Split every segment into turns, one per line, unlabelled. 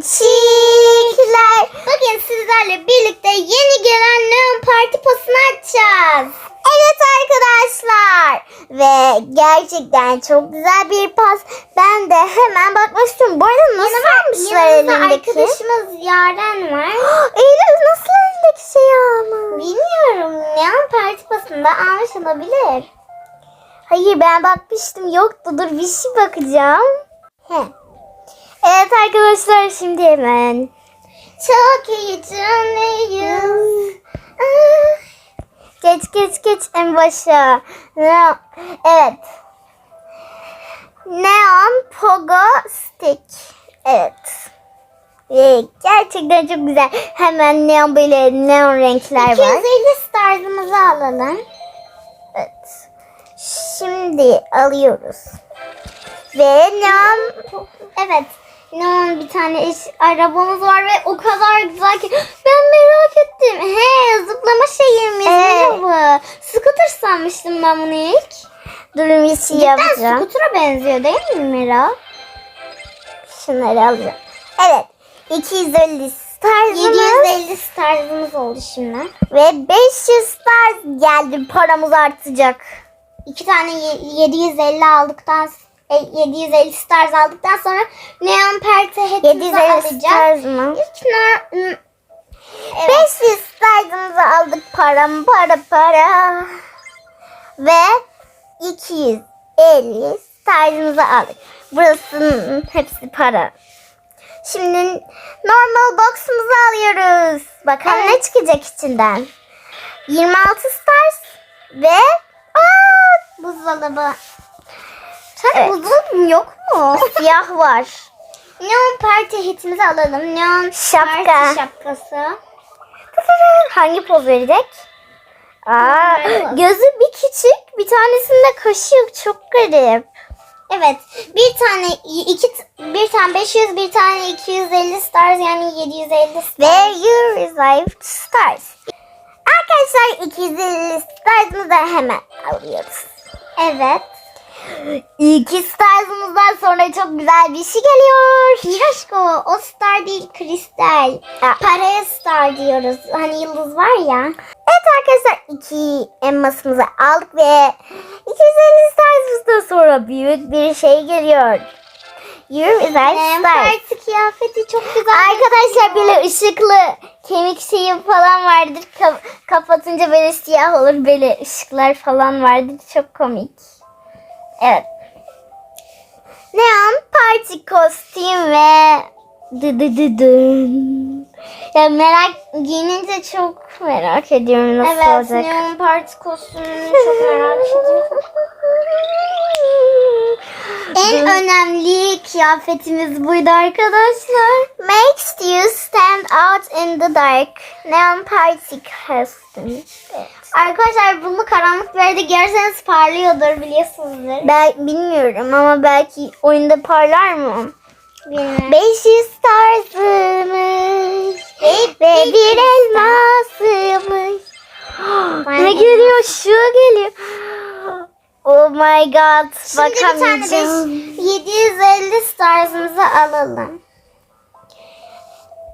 Ponçikler. Bugün sizlerle birlikte yeni gelen Neon Parti pasını açacağız. Evet arkadaşlar. Ve gerçekten çok güzel bir pas. Ben de hemen bakmak istiyorum. Bu arada nasıl almışlar
yanımızda
elindeki?
arkadaşımız Yaren var.
Eylül nasıl elindeki şeyi almış?
Bilmiyorum. Neon Parti pasında almış olabilir.
Hayır ben bakmıştım yoktu. Dur bir şey bakacağım. He. Evet arkadaşlar şimdi hemen.
Çok heyecanlıyız.
Ah. Geç geç geç en başa. Evet. Neon Pogo Stick. Evet. Ee, gerçekten çok güzel. Hemen neon böyle neon renkler var.
250 starzımızı alalım.
Evet. Şimdi alıyoruz. Ve neon
Evet. Neon bir tane iş, arabamız var ve o kadar güzel ki ben merak ettim. He zıplama şeyimiz
Evet.
merhaba. Scooter sanmıştım ben bunu ilk.
durum bir şey
Cidden
yapacağım.
scooter'a benziyor değil mi Mira?
Şunları alacağım. Evet. 250 starzımız
750 starzımız oldu şimdi.
ve 500 stars geldi. Paramız artacak.
İki tane ye- 750 aldıktan 750 stars aldıktan sonra Neon Perte hepimizi
750
alacağız.
stars mı?
İlk nar- n- Evet.
500 starsımızı aldık param para para. Ve 250 starsımızı aldık. Burasının hepsi para. Şimdi normal box'umuzu alıyoruz. Bakalım ne
Evet.
çıkacak içinden. 26 stars ve aa,
buzdolabı. Sen
Evet.
buzdolabın yok mu?
siyah var.
Neon Parti hitimizi alalım. Neon
Şapka.
Parti şapkası.
Hangi poz verecek? Aa, gözü bir küçük, bir tanesinde kaşı yok. Çok garip.
Evet. Bir tane iki bir tane 500 bir tane 250 stars yani 750 stars.
Ve you received stars. Arkadaşlar 250 stars'ımızı hemen alıyoruz.
Evet.
İki stars'ımızdan sonra çok güzel bir şey geliyor.
Hiroşko o star değil kristal. Paraya star diyoruz. Hani yıldız var ya.
Evet arkadaşlar iki elmasımızı aldık ve 250 stars'ımızdan sonra büyük bir şey geliyor. You received
Em,
stars.
parti kıyafeti çok güzel.
Arkadaşlar böyle ışıklı kemik şeyi falan vardır. Ka- kapatınca böyle siyah olur. Böyle ışıklar falan vardır. Çok komik. Evet. Neon parti kostüm ve dı dı dı dın. Ya merak giyinince çok merak ediyorum nasıl
Evet,
olacak.
Neon Parti kostümünü çok merak ediyorum. En önemli kıyafetimiz buydu arkadaşlar.
Makes you stand out in the dark. Neon party costume.
Arkadaşlar bunu karanlık bir yerde giyerseniz parlıyordur biliyorsunuzdur.
Ben bilmiyorum ama belki oyunda parlar mı?
Bilmiyorum.
500 starsımış ve bir elmasımış. ne geliyor? Şu geliyor. Oh my god.
Şimdi bir tane beş- 750 starsımızı alalım.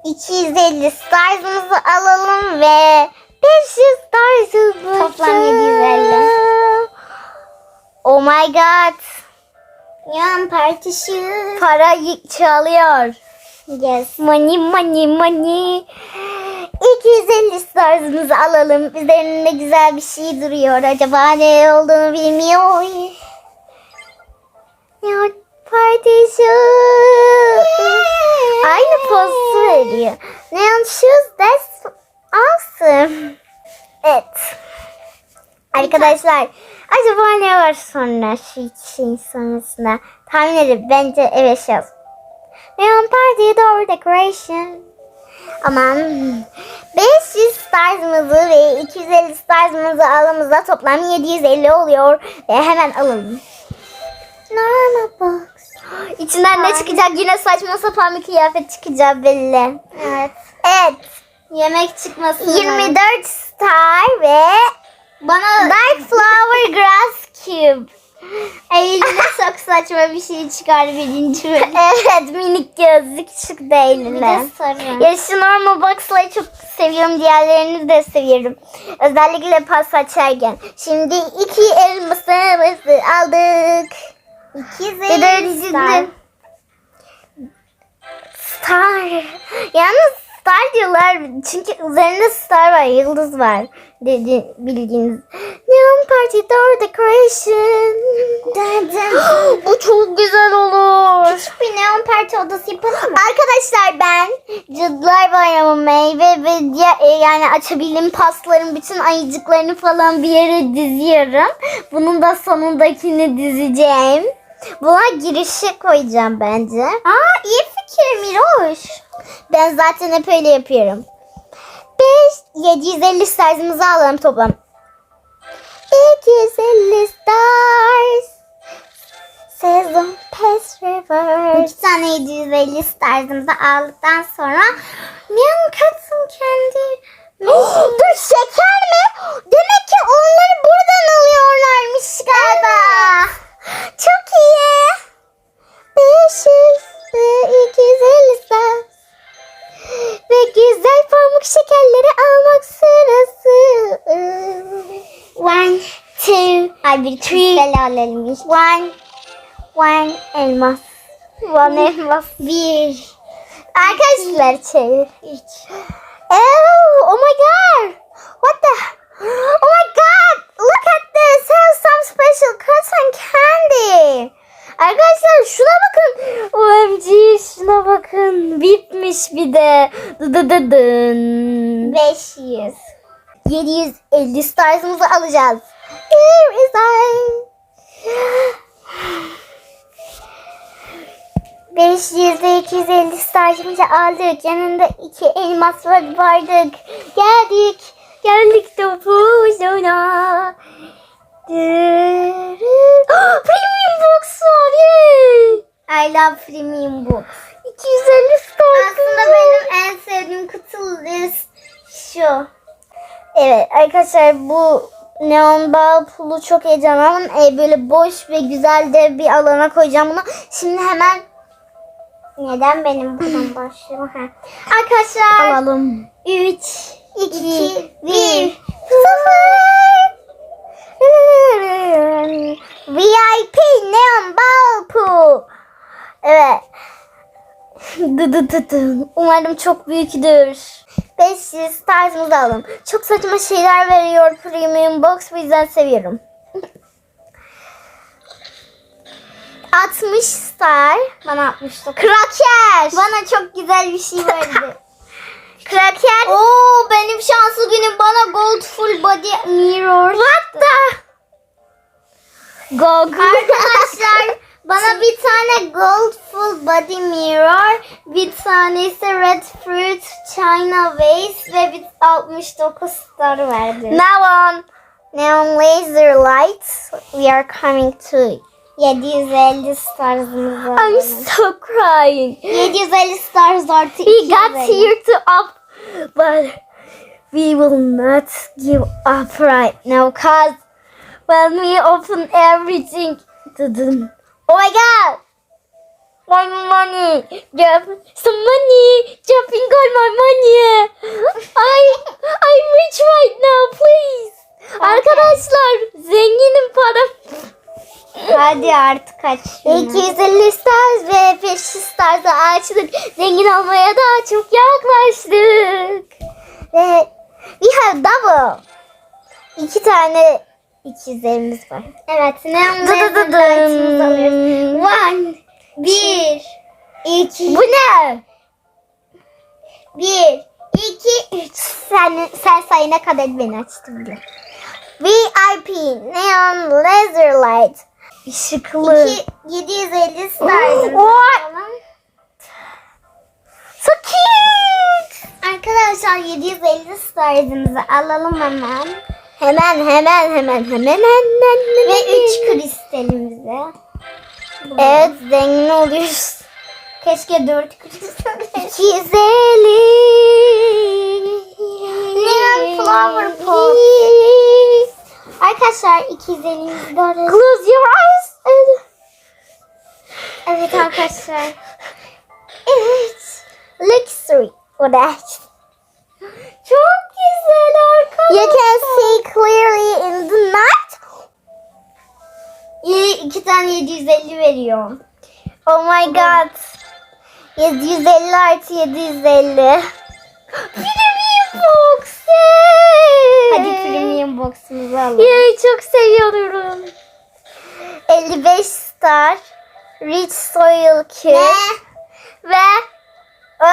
250 starsımızı alalım ve 500 starsımızı.
Toplam 750.
Oh my god.
Neon Parti shoes.
Para çalıyor.
Yes.
Money money money. 250 starsımızı alalım. Üzerinde güzel bir şey duruyor. Acaba ne olduğunu bilmiyor. Party shoes. Aynı postu veriyor. Neon shoes that's awesome. Evet. Arkadaşlar acaba ne var sonra şu şeyin sonrasında? Tahmin edin bence evet yaz. Neon party door decoration. Aman 500 starsımızı ve 250 starsımızı aldığımızda toplam 750 oluyor. Ve hemen alalım. Normal box. İçinden ne çıkacak? Yine saçma sapan bir kıyafet çıkacak belli.
Evet.
Evet.
Yemek çıkmasın.
24 star ve
Bana
Dark Flower Grass Cube.
Eylül'e çok saçma bir şey çıkar birinci bölüm.
evet minik gözlük çıktı
Bir de
Eylül'e.
sarı.
Ya şu normal box'ları çok seviyorum. Diğerlerini de seviyorum. Özellikle pas açarken. Şimdi iki elmasımızı aldık. De
Eylül Star.
Star. Yalnız star diyorlar. Çünkü üzerinde star var. Yıldız var. Dedi bildiğiniz. Neon Party Door Decoration. Bu çok güzel olur.
Küçük bir neon parti odası yapalım mı?
Arkadaşlar ben Cadılar Bayramı meyve ve diğer e, yani açabildiğim pasların bütün ayıcıklarını falan bir yere diziyorum. Bunun da sonundakini dizeceğim. Buna girişe koyacağım bence.
Aa iyi fikir.
Ben zaten hep öyle yapıyorum. 5 750 stars'ımızı alalım toplam. 250 stars. Sezon Pass River.
İki tane 750 starzımızı aldıktan sonra neon katsın kendi.
Dur şeker mi? Demek ki onları buradan alıyorlarmış galiba. Çok iyi. 500 ve 250 stars. Ve güzel pamuk şekerleri almak sırası.
One, two, ay bir kristal alalım.
One, one elmas. One elmas.
Bir,
Arkadaşlar çevir.
üç.
Oh, oh my god. What the? Oh my god. Look at this. Have some special cotton candy. Arkadaşlar şuna bakın. OMG şuna bakın. Bitmiş bir de. Dı dı dı dın.
500.
750 stars'ımızı alacağız. Here is I. 500 ve 250 stars'ımızı aldık. Yanında iki elmas var- vardık. Geldik. Geldik topuzuna. Premium box var. Yay.
I love premium book.
250 stars.
Aslında benim en sevdiğim kutu list şu.
Evet arkadaşlar bu neon bal pulu çok heyecanlandım. Ee, böyle boş ve güzel de bir alana koyacağım bunu. Şimdi hemen
Neden benim buradan başlıyorum? Ha. Arkadaşlar
alalım.
3, 2, 1.
VIP neon bal pul. Evet. Dı dı dı dı. Umarım çok büyüktür. 500 stars'ımızı alalım. Çok saçma şeyler veriyor Premium Box. Bu yüzden seviyorum. 60 star.
Bana 69.
Kraker.
Bana çok güzel bir şey verdi.
Kraker.
Oo benim şanslı günüm bana gold full body mirror.
What the? Gog.
Arkadaşlar bana bir tane gold full body mirror, bir tane ise red fruit china vase ve bir 69 star verdi.
Now on neon laser lights. We are coming to.
750 starsımız var.
I'm so crying.
750 stars artı
We got
250.
here to up, but we will not give up right now, cause when we open everything, oh my god, my money, drop some money, dropping all my money. I, I'm rich right now, please. Arkadaşlar, zenginim param.
Hadi artık kaç. şunu.
250 stars ve 500 stars'a açtık. Zengin olmaya daha çok yaklaştık. Ve we have double. İki tane 250'miz var.
Evet laser lights'ımızı alıyoruz. One, bir, iki,
Bu ne?
bir, iki, üç.
Sen, sen sayına kadar beni açtı bile. VIP Neon Laser Light. Işıklı.
İki, 750 starsımızı
What?
alalım.
So cute.
Arkadaşlar 750 starsımızı alalım hemen.
Hemen hemen hemen hemen hemen.
Ve 3 kristalimizi.
Evet zengin oluyoruz.
Keşke 4 kristal.
250.
Neon flower pot. Arkadaşlar 250'mizi de alıyoruz.
Close your eyes.
arkadaşlar.
Evet. Luxury. O da. You can see clearly in the night.
İki tane 750 veriyor.
Oh my god. 750 artı 750.
Premium box. Hadi premium box'umuzu alalım.
Yay çok seviyorum. 55 star. Rich soil cube. Ve o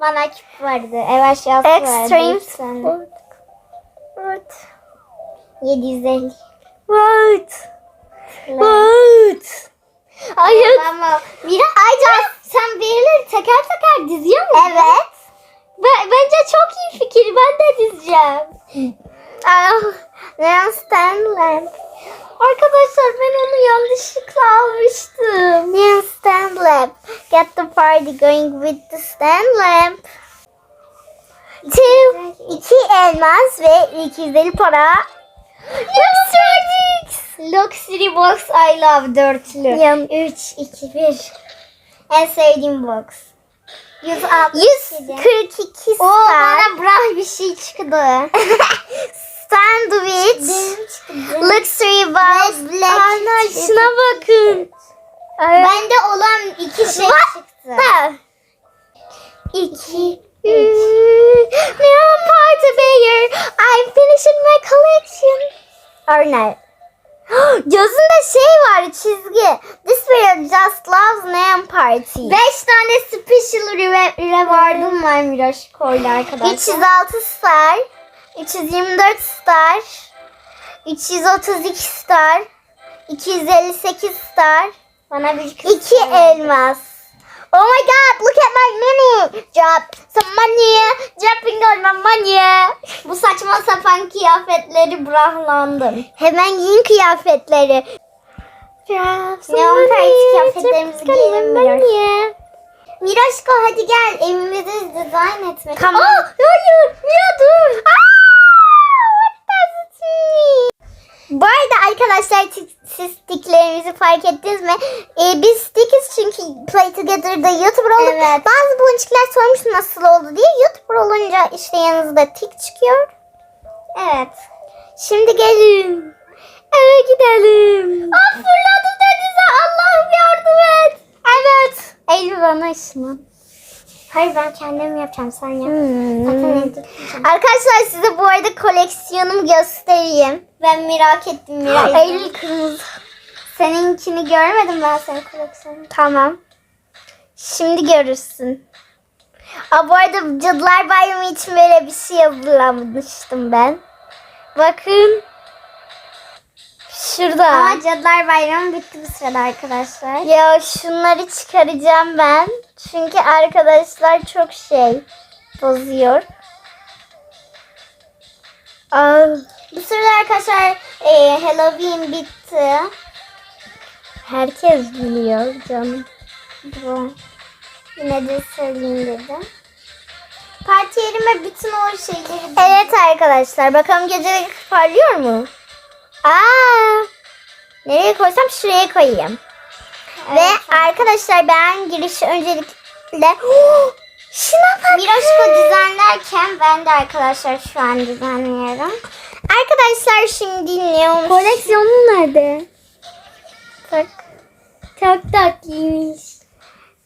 Bana küp vardı. Ev aşağısı vardı.
extreme sport. What?
750.
What? What? Hayır.
Ama Mira Ayca sen birileri teker teker diziyor musun?
Evet.
Ben, bence çok iyi fikir. Ben de dizeceğim.
Ah, Leon Stanley.
Arkadaşlar ben onu yanlışlıkla almıştım.
Leon Stanley. Get the party going with the Stanley. Two, iki elmas ve 250 para.
Luxury Luxury box I love dörtlü.
Yan-
3, 2, 1. En sevdiğim box. 167.
142
Oo
star.
bana brah bir şey çıktı.
Sandwich.
Benim çıktı.
Luxury box.
Black.
Ana şuna bakın. Evet.
Bende olan iki şey
What?
çıktı.
Ha.
2,
Neon Party Bear. I'm finishing my collection. Or no. Gözünde şey var çizgi. This bear just loves Neon Party.
5 tane special re- reward'um var Miraş koydu arkadaşlar.
306 star. 324 star. 332 star. 258 star.
Bana bir kız
2 elmas. Oh my god, look at my mini. Drop some money. Dropping all my money.
Bu saçma sapan kıyafetleri brahlandım.
Hemen giyin kıyafetleri. Drop some
Neon
money.
Kıyafetlerimizi
money.
Miraşko hadi gel evimizi dizayn etmek.
Tamam.
Aa, hayır ya dur.
Aa, what does it mean? Bu arada arkadaşlar siz sticklerimizi fark ettiniz mi? Ee, biz stickiz çünkü Play Together'da YouTuber olduk.
Evet.
Bazı boncuklar sormuş nasıl oldu diye. YouTuber olunca işte yanınızda tik çıkıyor.
Evet.
Şimdi gelin. Eve gidelim.
Aa fırladı denize Allah'ım yardım et.
Evet.
Eylül bana. Hayır ben kendim yapacağım sen yap.
Hmm. Arkadaşlar size bu arada koleksiyonumu göstereyim.
Ben merak ettim Mira.
Eylül kırmızı.
Seninkini görmedim ben senin koleksiyonunu.
Tamam. Şimdi görürsün. Aa, bu arada Cadılar Bayramı için böyle bir şey hazırlamıştım ben. Bakın. Şurada.
Ama Cadılar Bayramı bitti bu sırada arkadaşlar.
Ya şunları çıkaracağım ben. Çünkü arkadaşlar çok şey bozuyor. Aa,
Bu sırada arkadaşlar e, Halloween bitti.
herkes biliyor canım.
Bu. Yine de söyleyeyim dedim. Parti yerime bütün o şeyleri
Evet arkadaşlar bakalım gece parlıyor mu? Aa, nereye koysam şuraya koyayım. Ve arkadaşlar ben girişi öncelikle şuna bakın.
Miraşko düzenlerken ben de arkadaşlar şu an düzenliyorum.
Arkadaşlar şimdi neon
Koleksiyonun nerede?
tak.
Çok tatlıymış.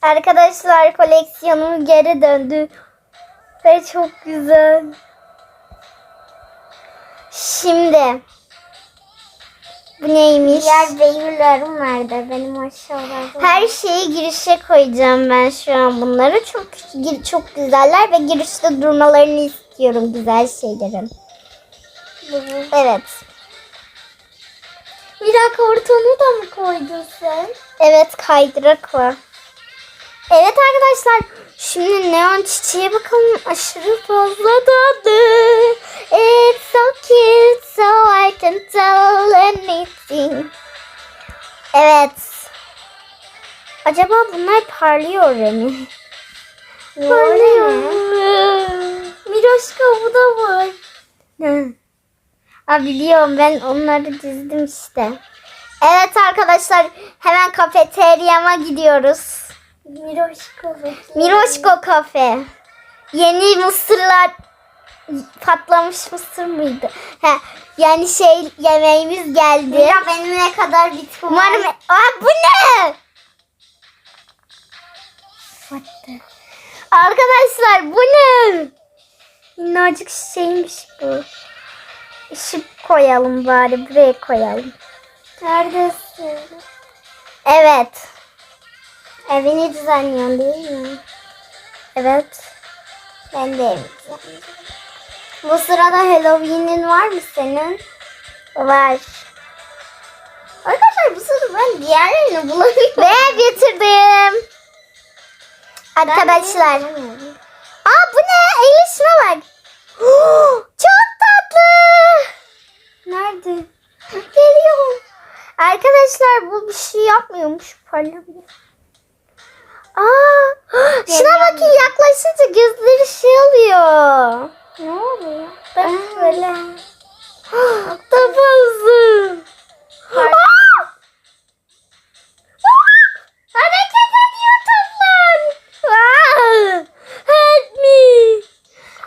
Arkadaşlar koleksiyonum geri döndü. Ve çok güzel. Şimdi bu neymiş?
Diğer beyirlerim nerede? Benim aşağılarda.
Her şeyi girişe koyacağım ben şu an bunları. Çok çok güzeller ve girişte durmalarını istiyorum güzel şeylerin. Evet.
Mira kartonu da mı koydun sen?
Evet kaydırak var. Evet arkadaşlar şimdi neon çiçeğe bakalım aşırı fazla tatlı. It's so cute so I can tell anything. Evet. Acaba bunlar parlıyor mu? Parlıyor. Miroşka bu da var. Aa, biliyorum ben onları dizdim işte. Evet arkadaşlar hemen kafeteryama gidiyoruz.
Miroşko.
Miroşko kafe. Yeni mısırlar patlamış mısır mıydı? He, yani şey yemeğimiz geldi.
Mira benim ne kadar bitki var.
Umarım... Aa, bu ne? Arkadaşlar bu ne? Minnacık şeymiş bu. Işık koyalım bari buraya koyalım.
Neredesin?
Evet.
Evini düzenliyorsun değil mi?
Evet.
Ben de evimi düzenliyorum. Bu sırada Halloween'in var mı senin?
Var.
Arkadaşlar bu sırada ben diğerlerini bulamıyorum.
Ve getirdim. Arkadaşlar. Aa bu ne? Eylül şuna bak. Çok tatlı.
Nerede?
Geliyor. Arkadaşlar bu bir şey yapmıyormuş. Parlamıyor. Aa, şuna bakın yaklaşınca gözleri şey oluyor.
Ne oluyor?
Bak
Aa.
böyle. Tabazı. Hareket ediyor toplar. Help me.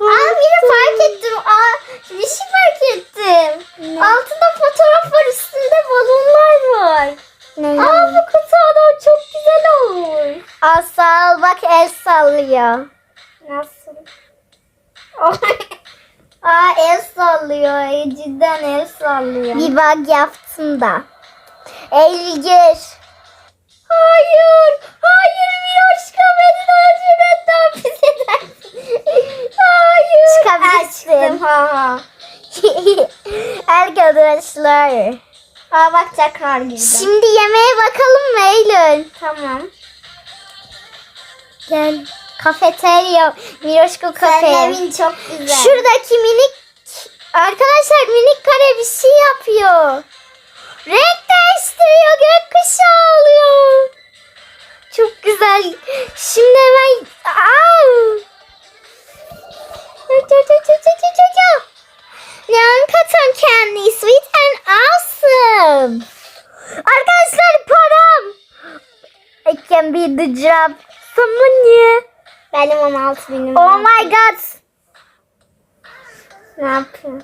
Aa biri fark ettim. Aa bir şey fark ettim.
Ne?
Altında fotoğraf var üstünde balonlar var.
Ne?
Aa bu kutu adam çok güzel olmuş.
Asal bak el sallıyor.
Nasıl? Aa el sallıyor. Ay, Cidden el sallıyor.
Bir bug yaptım da. Eylül gir.
Hayır. Hayır Miroşka beni öldürmeden hapis edersin. Hayır.
Çıkabilirsin.
Ha.
Arkadaşlar.
Aa bak tekrar girdim.
Şimdi yemeğe bakalım mı Eylül?
tamam.
Gel. Kafeterya. Miroşko kafe.
Senin evin çok güzel.
Şuradaki minik arkadaşlar minik kare bir şey yapıyor. Renk değiştiriyor gökkuşağı oluyor. Çok güzel. Şimdi hemen ço. Neon cotton candy sweet and awesome. Arkadaşlar param. I can be the job. Someone
Benim 16 binim.
Oh my god.
Ne yapıyorsun?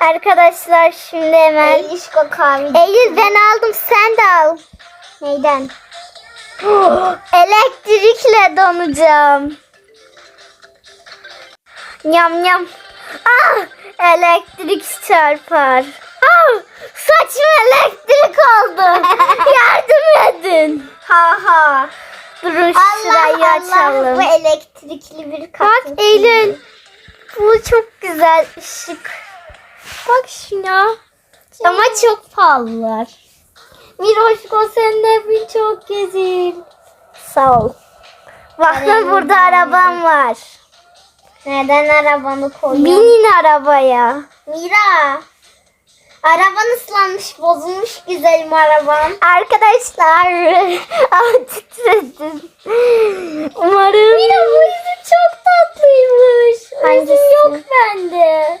Arkadaşlar şimdi hemen.
Elişko kahve.
Eylül ben aldım sen de al.
Neyden?
Elektrikle donacağım. Nyam nyam. Ah! Elektrik çarpar. Ah! Saçma elektrik oldu. Yardım edin.
Ha ha.
Durun
Allah
şurayı
Allah
açalım.
bu elektrikli bir kapı.
Bak Eylül. Bu çok güzel ışık. Bak şuna. Ama çok pahalılar.
Miroşko senin evin çok güzel.
Sağ ol. Bakın
Benim
burada
de
arabam var.
Neden arabanı koyuyorsun?
Binin arabaya.
Mira. Araban ıslanmış, bozulmuş güzelim araban.
Arkadaşlar. titredim. Umarım.
Mira bu yüzü çok tatlıymış.
Hangisi?
Yüzüm yok bende.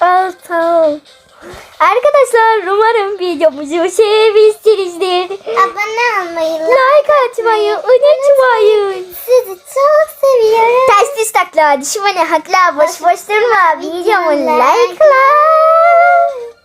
Al tamam. Arkadaşlar umarım videomuzu sevmişsinizdir.
Abone olmayı,
Like atmayı unutmayın.
Sizi çok seviyorum.
Ters düz takla düşmanı hakla boş boş durma videomu like like.